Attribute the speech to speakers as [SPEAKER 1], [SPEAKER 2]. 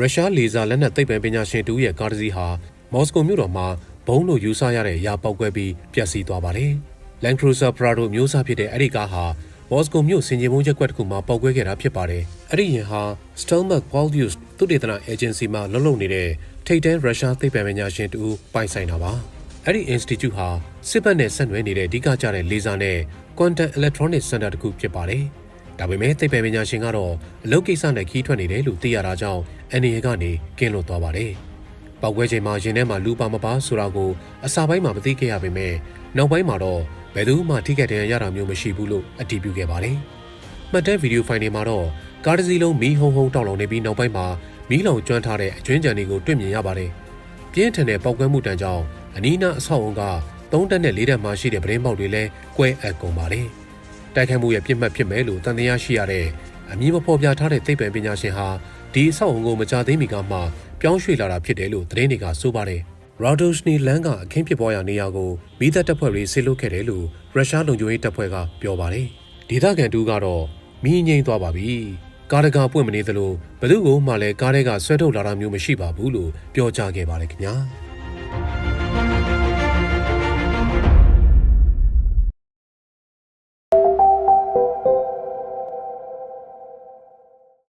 [SPEAKER 1] ရုရှားလေဆာလက်နက်သိပ္ပံပညာရှင်တူရဲ့ကားတစ်စီးဟာမော်စကိုမြို့တော်မှာဘုံလို့ယူဆရတဲ့အရာပေါက်ကွဲပြီးပျက်စီးသွားပါတယ်။ Land Cruiser Prado မျိုးစားဖြစ်တဲ့အဲ့ဒီကားဟာမော်စကိုမြို့စင်ကြေမုံရက်ကွက်တစ်ခုမှာပေါက်ကွဲခဲ့တာဖြစ်ပါတယ်။အဲ့ဒီယာဉ်ဟာ Stelmach Polyus သုတေသန agency မှာလှုပ်လှုပ်နေတဲ့ထိပ်တန်းရုရှားသိပ္ပံပညာရှင်တူပိုင်ဆိုင်တာပါ။အဲ့ဒီ institute ဟာစစ်ဘက်နဲ့ဆက်နွယ်နေတဲ့အဓိကကျတဲ့လေဆာနဲ့ quantum electronic center တစ်ခုဖြစ်ပါတယ်။ ဒါပေမဲ့သိပ္ပံပညာရှင်ကတော့အလုပ်ကိစ္စနဲ့ခီးထွက်နေတယ်လို့သိရတာကြောင့်အန်ရီကနေကင်းလွတ်သွားပါတယ်။ပောက်ကွဲချိန်မှာရင်ထဲမှာလူပါမပါဆိုတာကိုအစာပိုင်းမှာမသိခဲ့ရပေမဲ့နောက်ပိုင်းမှာတော့ဘယ်သူမှထိခိုက်ဒဏ်ရာရတာမျိုးမရှိဘူးလို့အတည်ပြုခဲ့ပါတယ်။မှတ်တဲ့ဗီဒီယိုဖိုင်တွေမှာတော့ကားတစ်စီးလုံးမီးဟုံဟုံတောက်လောင်နေပြီးနောက်ပိုင်းမှာမီးလောင်ကျွမ်းထားတဲ့အကျွမ်းကြံတွေကိုတွေ့မြင်ရပါတယ်။ပြင်းထန်တဲ့ပောက်ကွဲမှုတန်ကြောင့်အနီးနားအဆောက်အုံက၃တက်နဲ့၄တက်မှရှိတဲ့ပရင်းပေါက်တွေလည်းကွဲအပ်ကုန်ပါတယ်။ တိုက်ခိုက်မှုရဲ့ပြစ်မှတ်ဖြစ်မယ်လို့တန်တရားရှိရတဲ့အမည်မဖော်ပြထားတဲ့သိပ္ပံပညာရှင်ဟာဒီအဆောက်အုံကိုမကြသေးမီကမှပြောင်းရွှေ့လာတာဖြစ်တယ်လို့သတင်းတွေကဆိုပါတယ်။ Radosny လမ်းကအခင်းဖြစ်ပွားရာနေရာကိုမိသက်တပ်ဖွဲ့တွေဆေးလုခဲ့တယ်လို့ရုရှားလုံခြုံရေးတပ်ဖွဲ့ကပြောပါတယ်။ဒေသခံတူကတော့မီးငိမ့်သွားပါပြီ။ကားတကာပွင့်မနေသလိုဘယ်သူ့ကိုမှလည်းကားထဲကဆွဲထုတ်လာတာမျိုးမရှိပါဘူးလို့ပြောကြားခဲ့ပါတယ်ခင်ဗျာ။